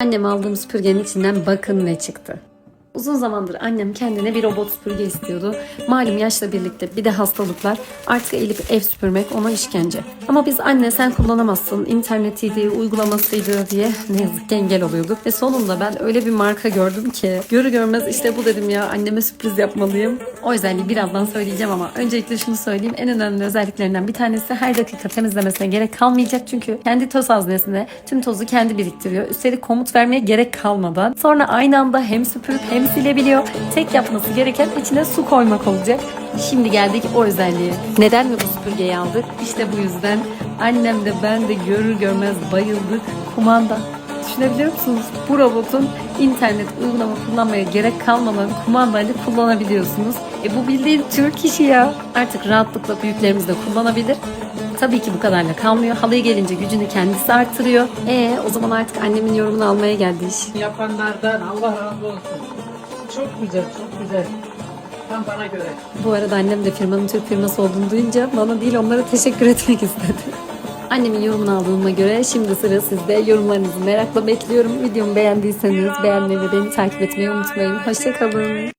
Annem aldığım süpürgenin içinden bakın ne çıktı. Uzun zamandır annem kendine bir robot süpürge istiyordu. Malum yaşla birlikte bir de hastalıklar artık elip ev süpürmek ona işkence. Ama biz anne sen kullanamazsın internetiydi, uygulamasıydı diye ne yazık ki engel oluyorduk. Ve sonunda ben öyle bir marka gördüm ki görü görmez işte bu dedim ya anneme sürpriz yapmalıyım. O özelliği birazdan söyleyeceğim ama öncelikle şunu söyleyeyim. En önemli özelliklerinden bir tanesi her dakika temizlemesine gerek kalmayacak çünkü kendi toz haznesine tüm tozu kendi biriktiriyor. Üstelik komut vermeye gerek kalmadan sonra aynı anda hem süpürüp hem silebiliyor. Tek yapması gereken içine su koymak olacak. Şimdi geldik o özelliğe. Neden mi bu süpürgeyi aldık? İşte bu yüzden annem de ben de görür görmez bayıldık. Kumanda. Düşünebiliyor musunuz? Bu robotun internet uygulama kullanmaya gerek kalmadan kumandayla kullanabiliyorsunuz. E bu bildiğin Türk işi ya. Artık rahatlıkla büyüklerimiz de kullanabilir. Tabii ki bu kadarla kalmıyor. Halıya gelince gücünü kendisi artırıyor. E o zaman artık annemin yorumunu almaya geldi iş. Yapanlardan Allah razı olsun. Çok güzel, çok güzel. Tam bana göre. Bu arada annem de firmanın Türk firması olduğunu duyunca bana değil onlara teşekkür etmek istedi. Annemin yorumunu aldığıma göre şimdi sıra sizde. Yorumlarınızı merakla bekliyorum. Videomu beğendiyseniz beğenmeyi ve beni takip etmeyi unutmayın. Hoşçakalın.